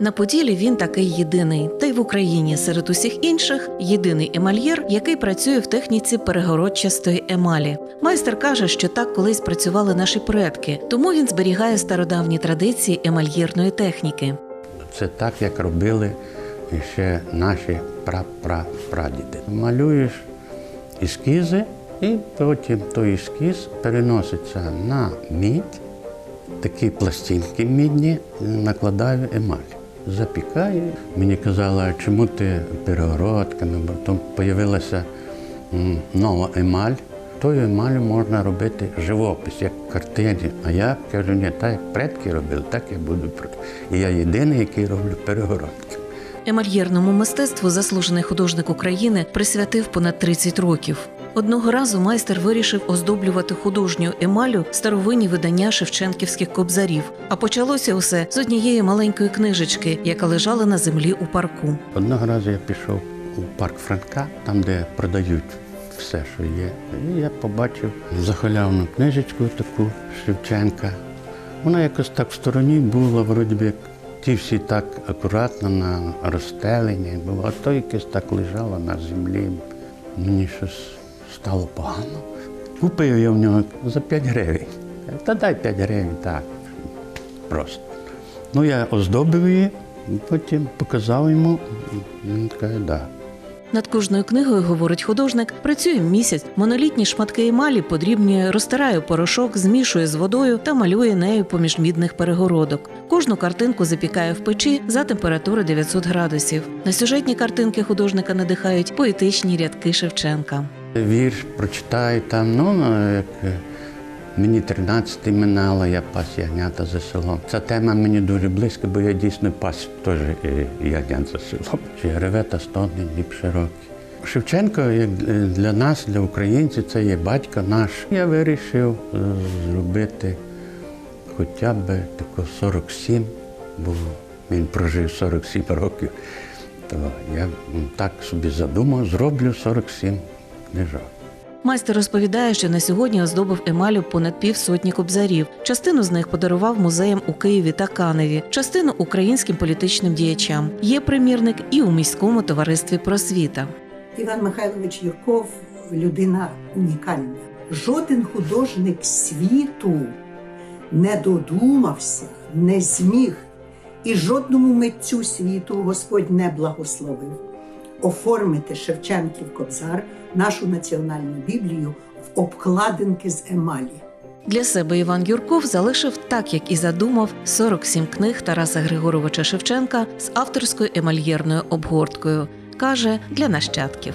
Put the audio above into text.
На Поділі він такий єдиний, та й в Україні серед усіх інших єдиний емальєр, який працює в техніці перегородчастої емалі. Майстер каже, що так колись працювали наші предки, тому він зберігає стародавні традиції емальєрної техніки. Це так, як робили ще наші пра-пра-прадіди. Малюєш ескізи, і потім той ескіз переноситься на мідь, такі пластинки мідні, накладаю емаль. Запікаю. Мені казали, чому ти перегородками, бо потім з'явилася нова емаль. Тою емалю можна робити живопис, як в картині. А я кажу, ні, так як предки робили, так я буду. І я єдиний, який роблю перегородки. Емальєрному мистецтву заслужений художник України присвятив понад 30 років. Одного разу майстер вирішив оздоблювати художню емалю старовинні видання шевченківських кобзарів. А почалося усе з однієї маленької книжечки, яка лежала на землі у парку. Одного разу я пішов у парк Франка, там, де продають все, що є. І я побачив захалявну книжечку таку Шевченка. Вона якось так в стороні була, вроді би, як ті всі так акуратно на розстелені було, а то якесь так лежало на землі. Мені щось стало погано. Купив я в нього за 5 гривень. Та дай 5 гривень, так. Просто. Ну, я оздобив її, потім показав йому. Він каже, да. Над кожною книгою, говорить художник, працює місяць. Монолітні шматки емалі подрібнює, розтирає порошок, змішує з водою та малює нею поміж мідних перегородок. Кожну картинку запікає в печі за температури 900 градусів. На сюжетні картинки художника надихають поетичні рядки Шевченка. Вірш прочитаю там, ну, як е, мені 13 минало, я пас ягнята за селом. Ця тема мені дуже близька, бо я дійсно пас теж е, ягнят за селом. Чи реве та стогне діб широкий. Шевченко, як е, для нас, для українців, це є батько наш. Я вирішив зробити хоча б тако 47, бо він прожив 47 років. То я так собі задумав, зроблю 47 книжок. Майстер розповідає, що на сьогодні оздобив емалю понад півсотні кобзарів. Частину з них подарував музеям у Києві та Каневі, частину українським політичним діячам. Є примірник і у міському товаристві просвіта. Іван Михайлович Юрков людина унікальна. Жоден художник світу не додумався, не зміг, і жодному митцю світу Господь не благословив оформити Шевченків Кобзар, нашу національну біблію, в обкладинки з емалі. Для себе Іван Юрков залишив так, як і задумав, 47 книг Тараса Григоровича Шевченка з авторською емальєрною обгорткою. каже для нащадків.